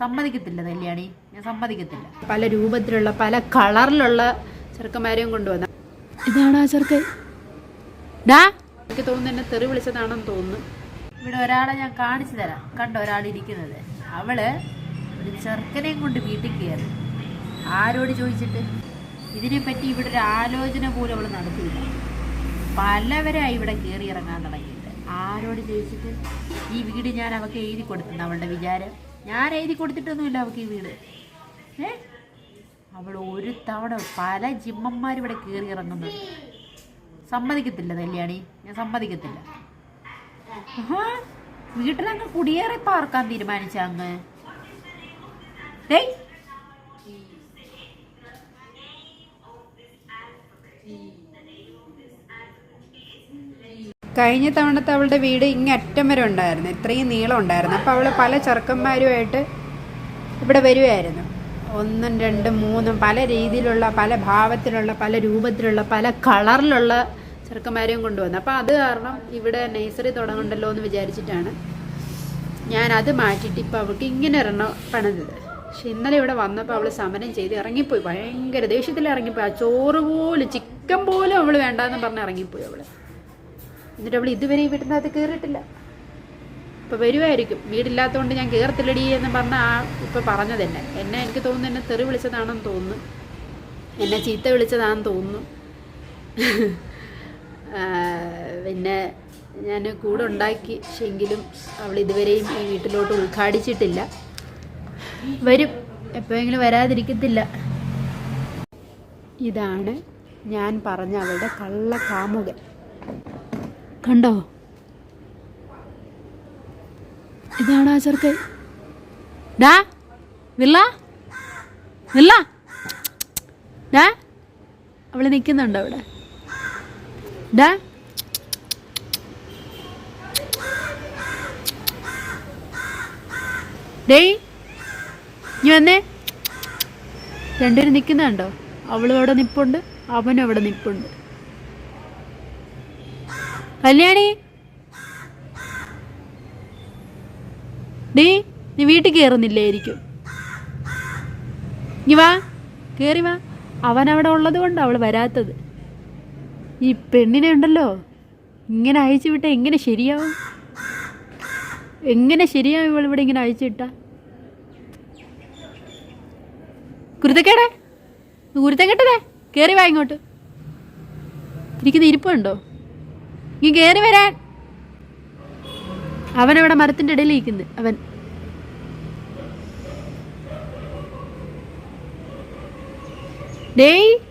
സമ്മതിക്കത്തില്ല കല്യാണി ഞാൻ സമ്മതിക്കത്തില്ല. പല രൂപത്തിലുള്ള പല കളറിലുള്ള ചെറുക്കന്മാരെയും കൊണ്ടുവന്ന ഇതാണ് ആ ചെറുക്കൻ. ഡാ. എനിക്ക് തോന്നുന്നു എന്നെ തെറി വിളിച്ചതാണെന്ന് തോന്നുന്നു. ഇവിടെ ഒരാളെ ഞാൻ കാണിച്ചു തരാം. കണ്ടോ ഒരാൾ ഇരിക്കുന്നത്. അവൾ ഒരു ചെറുക്കനെയും കൊണ്ട് വീട്ടിൽ കയറി. ആരോട് ചോദിച്ചിട്ട്? ഇതിനെപ്പറ്റി ഇവിടെ ഒരു ആലോചന പോലും അവൾ നടത്തിയില്ല. പലവരായി ഇവിടെ കയറി ഇറങ്ങാൻ തുടങ്ങിയിട്ട്. ആരോട് ചോദിച്ചിട്ട്? ഈ വീട് ഞാൻ അവൾക്ക് എഴുതി കൊടുത്തെന്ന് അവളുടെ വിചാരം? ഞാൻ എഴുതി കൊടുത്തിട്ടൊന്നുമില്ല അവൾക്ക് ഈ വീട്. ഏ? അവൾ ഒരു തവണ പല ജിമ്മന്മാർ ഇവിടെ കയറി ഇറങ്ങുന്നുണ്ട് സമ്മതിക്കത്തില്ല കല്യാണി ഞാൻ സമ്മതിക്കത്തില്ല. വീട്ടിലങ്ങ് കുടിയേറി പാർക്കാൻ തീരുമാനിച്ച അങ്ങ്. കഴിഞ്ഞ തവണത്തെ അവളുടെ വീട് ഇങ്ങ് അറ്റം വരെ ഉണ്ടായിരുന്നു. ഇത്രയും നീളം ഉണ്ടായിരുന്നു. അപ്പോൾ അവൾ പല ചെറുക്കന്മാരുമായിട്ട് ഇവിടെ വരുമായിരുന്നു ഒന്നും രണ്ടും മൂന്നും പല രീതിയിലുള്ള പല ഭാവത്തിലുള്ള പല രൂപത്തിലുള്ള പല കളറിലുള്ള ചെറുക്കന്മാരെയും കൊണ്ടുവന്നു. അപ്പോൾ അത് കാരണം ഇവിടെ നേഴ്സറി തുടങ്ങണ്ടല്ലോ എന്ന് വിചാരിച്ചിട്ടാണ് ഞാൻ അത് മാറ്റിയിട്ട് ഇപ്പോൾ അവൾക്ക് ഇങ്ങനെ ഒരെണ്ണം പണിതത് പക്ഷെ ഇന്നലെ ഇവിടെ വന്നപ്പോൾ അവൾ സമരം ചെയ്ത് ഇറങ്ങിപ്പോയി. ഭയങ്കര ദേഷ്യത്തിൽ ഇറങ്ങിപ്പോയി ആ ചോറ് പോലും ചിക്കൻ പോലും അവൾ വേണ്ടാന്ന് പറഞ്ഞ് ഇറങ്ങിപ്പോയി അവൾ. എന്നിട്ട് അവൾ ഇതുവരെ നിന്ന് അത് കയറിയിട്ടില്ല ഇപ്പം വരുമായിരിക്കും വീടില്ലാത്തതുകൊണ്ട് ഞാൻ കയറത്തില്ലടി എന്ന് പറഞ്ഞ ആ ഇപ്പം പറഞ്ഞത് തന്നെ എന്നെ എനിക്ക് തോന്നുന്നു എന്നെ തെറി വിളിച്ചതാണെന്ന് തോന്നുന്നു. എന്നെ ചീത്ത വിളിച്ചതാണെന്ന് തോന്നുന്നു. പിന്നെ ഞാൻ കൂടെ ഉണ്ടാക്കി പക്ഷെങ്കിലും അവൾ ഇതുവരെയും ഈ വീട്ടിലോട്ട് ഉദ്ഘാടിച്ചിട്ടില്ല. വരും. എപ്പോഴെങ്കിലും വരാതിരിക്കത്തില്ല. ഇതാണ് ഞാൻ പറഞ്ഞ അവളുടെ കള്ള കാമുകൻ കണ്ടോ? ഇതാണ് ആ ചെറുക്കൻ. ഡാ ഡാ അവൾ നിൽക്കുന്നുണ്ടോ അവിടെ? ഡാ. ഡേയ് നീ വന്നേ. രണ്ടുപേരും നിൽക്കുന്നുണ്ടോ അവളും അവിടെ നിപ്പുണ്ട് അവനും അവിടെ നിപ്പുണ്ട്. കല്യാണി? ഡീ നീ വീട്ടിൽ കയറുന്നില്ലായിരിക്കും നീ വാ കയറി വാ. അവൻ അവിടെ ഉള്ളത് കൊണ്ട് അവൾ വരാത്തത്. ഈ പെണ്ണിനെ ഉണ്ടല്ലോ ഇങ്ങനെ അയച്ചു വിട്ടാൽ എങ്ങനെ ശരിയാവും? എങ്ങനെ ശരിയാവും ഇവൾ ഇവിടെ ഇങ്ങനെ അയച്ചു വിട്ടാ? കുരുത്തക്കേടെ? കുരുത്തക്കെട്ടതേ കയറി വാ ഇങ്ങോട്ട്. ഇരിക്കുന്ന ഇരിപ്പുണ്ടോ? നീ കയറി വരാൻ. അവൻ അവിടെ മരത്തിന്റെ ഇടയിൽ ഇരിക്കുന്നു അവൻ. ഡേയ്